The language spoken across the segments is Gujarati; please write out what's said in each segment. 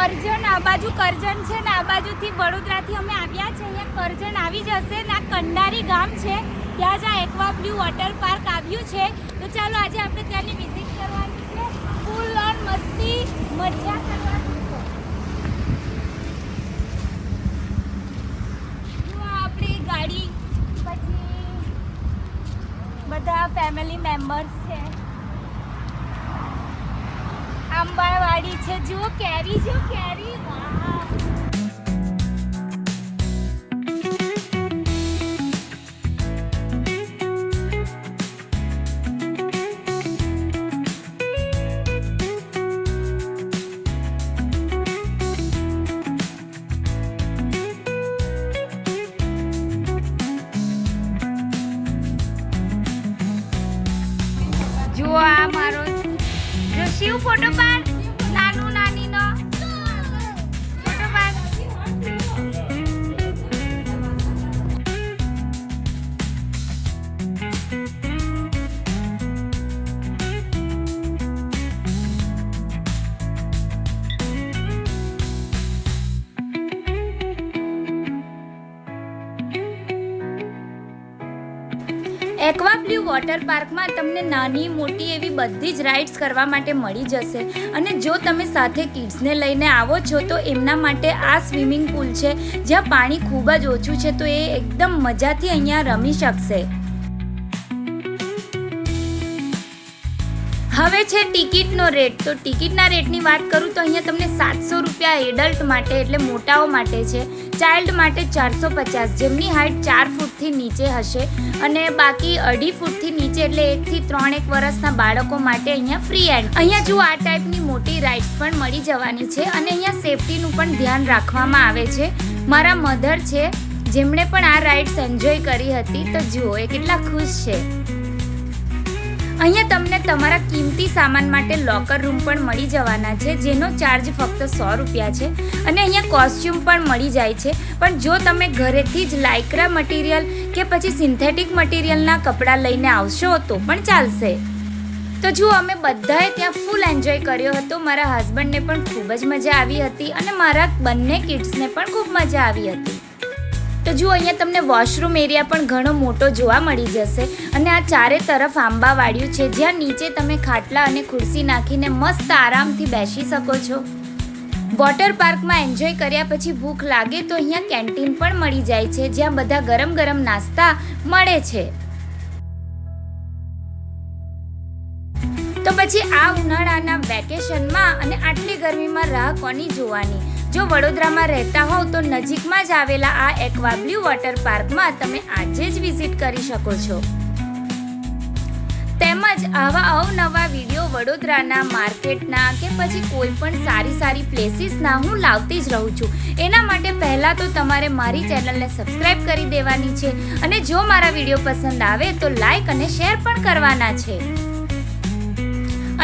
આ બાજુ કરજણ છે ને આ બાજુથી વડોદરાથી અમે આવ્યા છે અહીંયા કરજણ આવી જશે ને આ કંડારી ગામ છે. ત્યાં જ આ એકવા બ્લુ વોટર પાર્ક આવ્યું છે. તો ચાલો આજે આપણે ત્યાંની વિઝિટ કરવાની છે. ફૂલ ઓન મસ્તી, મજા કરવાની. છે આપણી ગાડી, પછી બધા ફેમિલી મેમ્બર્સ છે. આંબાવાડી છે. જુઓ કેરી જો કેરી. જુઓ આ શિવ ફોટો પાડ એક્વા બ્લુ વોટર પાર્કમાં તમને નાની, મોટી એવી બધી જ રાઇડ્સ કરવા માટે મળી જશે. અને જો તમે સાથે કિડ્સને લઈને આવો છો, તો એમના માટે આ સ્વિમિંગ પુલ છે. જ્યાં પાણી ખૂબ જ ઓછું છે, તો એ એકદમ મજાથી અહીંયા રમી શકશે. હવે છે ટિકિટનો રેટ. તો ટિકિટના રેટની વાત કરું તો અહીંયા તમને સાતસો રૂપિયા એડલ્ટ માટે એટલે મોટાઓ માટે છે. ચાઇલ્ડ માટે ચારસો પચાસ. જેમની હાઇટ ચાર ફૂટથી નીચે હશે અને બાકી અઢી ફૂટથી નીચે એટલે એકથી ત્રણ એક વર્ષના બાળકો માટે અહીંયા ફ્રી એન્ડ અહીંયા જો આ ટાઈપની મોટી રાઇડ્સ પણ મળી જવાની છે અને અહીંયા સેફટીનું પણ ધ્યાન રાખવામાં આવે છે. મારા મધર છે, જેમણે પણ આ રાઇડ્સ એન્જોય કરી હતી. તો જુઓ, એ કેટલા ખુશ છે. અહીંયા તમને તમારા કિંમતી સામાન માટે લોકર રૂમ પણ મળી જવાના છે, જેનો ચાર્જ ફક્ત સો રૂપિયા છે અને અહીંયા કોસ્ચ્યુમ પણ મળી જાય છે. પણ જો તમે ઘરેથી જ લાઇક્રા મટીરિયલ કે પછી સિન્થેટિક મટીરિયલના કપડાં લઈને આવશો તો પણ ચાલશે. તો જુઓ, અમે બધાએ ત્યાં ફૂલ એન્જોય કર્યો હતો. મારા હસબન્ડને પણ ખૂબ જ મજા આવી હતી અને મારા બંને કિડ્સને પણ ખૂબ મજા આવી હતી. તો જુઓ, અહીંયા તમને વોશરૂમ એરિયા પણ ઘણો મોટો જોવા મળી જશે. અને આ ચારે તરફ આંબા વાળ્યું છે. જ્યાં નીચે તમે ખાટલા અને ખુરશી નાખીને મસ્ત આરામથી બેસી શકો છો. વોટર પાર્કમાં એન્જોય કર્યા પછી ભૂખ લાગે તો અહીંયા કેન્ટીન પણ મળી જાય છે. જ્યાં બધા ગરમ ગરમ નાસ્તા મળે છે. તો પછી આ ઉનાળાના વેકેશનમાં અને આટલી ગરમીમાં રાહ કોની જોવાની? જો વડોદરામાં રહેતા હોવ તો નજીકમાં જ આવેલા આ એક્વા બ્લુ વોટર પાર્કમાં તમે આજે જ વિઝિટ કરી શકો છો. તેમજ આવા અવનવા વીડિયો વડોદરાના માર્કેટના કે પછી કોઈ પણ સારી સારી પ્લેસીસના હું લાવતી જ રહું છું. એના માટે પહેલાં તો તમારે મારી ચેનલને સબસ્ક્રાઈબ કરી દેવાની છે અને જો મારા વીડિયો પસંદ આવે તો લાઈક અને શેર પણ કરવાના છે.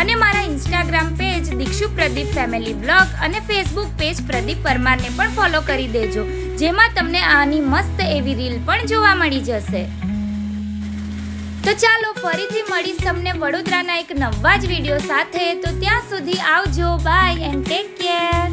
અને મારા Instagram page Dikshu Pradeep family blog અને ફેસબુક પેજ પ્રદીપ પરમારને પણ ફોલો કરી દેજો, જેમાં તમને આની મસ્ત એવી રીલ પણ જોવા મળી જશે. તો ચાલો ફરીથી મળીશ તમને વડોદરાના એક નવા જ વીડિયો સાથે, તો ત્યાં સુધી આવજો બાય એન્ડ ટેક કેર